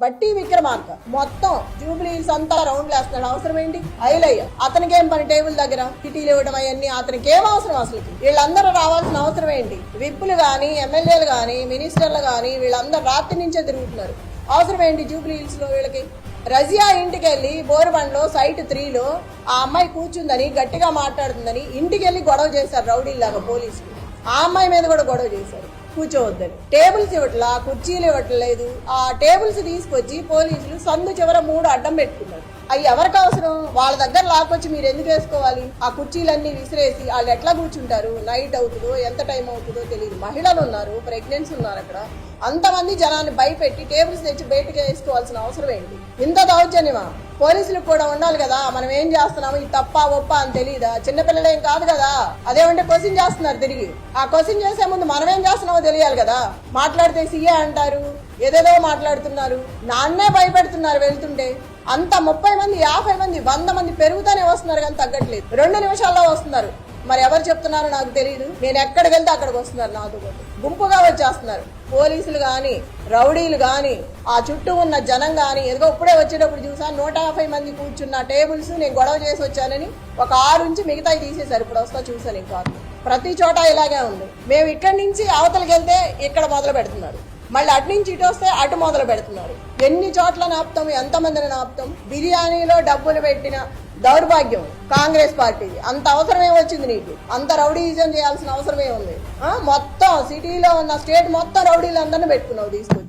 బట్టి విక్రమార్క. మొత్తం జూబ్లీస్ అంతా రౌండ్ వేస్తున్నాడు అవసరం ఏంటి ఐలయ్య అతనికి ఏం పని? టేబుల్ దగ్గర కిటీలు ఇవ్వడం అవన్నీ అతనికి ఏం అవసరం అసలు వీళ్ళందరూ రావాల్సిన అవసరం ఏంటి విప్పులు గాని ఎమ్మెల్యేలు గాని మినిస్టర్లు గాని వీళ్ళందరూ రాత్రి నుంచే తిరుగుతున్నారు. అవసరం ఏంటి జూబ్లీ హిల్స్లో వీళ్ళకి? రజియా ఇంటికి వెళ్ళి బోరుబండ్లో సైట్ త్రీలో ఆ అమ్మాయి కూర్చుందని గట్టిగా మాట్లాడుతుందని ఇంటికి వెళ్ళి గొడవ చేశారు రౌడీలాగా పోలీసులు. ఆ అమ్మాయి మీద కూడా గొడవ చేశారు. కూర్చోవద్దని. టేబుల్స్ ఇవ్వట్లా కుర్చీలు ఇవ్వట్లేదు. ఆ టేబుల్స్ తీసుకొచ్చి పోలీసులు సందు చివర మూడు అడ్డం పెట్టుకున్నారు. అవి ఎవరికి అవసరం? వాళ్ళ దగ్గర లాక్కొచ్చి మీరు ఎందుకు వేసుకోవాలి? ఆ కుర్చీలన్నీ విసిరేసి వాళ్ళు ఎట్లా కూర్చుంటారు? నైట్ అవుతుందో ఎంత టైం అవుతుందో తెలియదు. మహిళలు ఉన్నారు ప్రెగ్నెన్సీ ఉన్నారు అక్కడ. అంతమంది జనాన్ని భయపెట్టి టేబుల్స్ తెచ్చి బయటకు వేసుకోవాల్సిన అవసరం ఏంటి? ఇంత దౌర్జన్యమా? పోలీసులకు కూడా ఉండాలి కదా. మనం ఏం చేస్తున్నాము? ఇది తప్ప ఒప్ప అని తెలియదా చిన్నపిల్లలేం కాదు కదా. అదేమంటే క్వశ్చన్ చేస్తున్నారు తిరిగి. ఆ క్వశ్చన్ చేసే ముందు మనం ఏం చేస్తున్నామో తెలియాలి కదా? మాట్లాడితే సీఏ అంటారు. ఏదేదో మాట్లాడుతున్నారు. నాన్నే భయపెడుతున్నారు వెళ్తుంటే. అంత ముప్పై మంది యాభై మంది వంద మంది పెరుగుతూనే వస్తున్నారు కానీ తగ్గట్లేదు. రెండు నిమిషాల్లో వస్తున్నారు. మరి ఎవరు చెప్తున్నారో నాకు తెలియదు నేను ఎక్కడికి వెళ్తే అక్కడికి వస్తున్నారు నాతో గుంపుగా వచ్చేస్తున్నారు. పోలీసులు కానీ రౌడీలు కానీ ఆ చుట్టూ ఉన్న జనం కానీ ఏదో ఇప్పుడే వచ్చేటప్పుడు చూసా నూట యాభై మంది కూర్చున్న టేబుల్స్ నేను గొడవ చేసి వచ్చానని ఒక ఆరు నుంచి మిగతాయి తీసేశారు. ఇప్పుడు వస్తా చూసాను ఇంకా ప్రతి చోట ఇలాగే ఉంది. మేము ఇక్కడి నుంచి అవతలకి వెళ్తే ఇక్కడ మొదలు పెడుతున్నారు. మళ్ళీ అటు నుంచి ఇటు వస్తే అటు మొదలు పెడుతున్నారు. ఎన్ని చోట్ల నాపుతాం ఎంతమందిని నాపుతాం? బిర్యానీలో డబ్బులు పెట్టిన దౌర్భాగ్యం కాంగ్రెస్ పార్టీది. అంత అవసరమే వచ్చింది నీకు. అంత రౌడీజం చేయాల్సిన అవసరమే ఉంది. ఆ, మొత్తం సిటీలో ఉన్న స్టేట్ మొత్తం రౌడీలందరినీ పెట్టుకున్నావు తీసుకొచ్చి.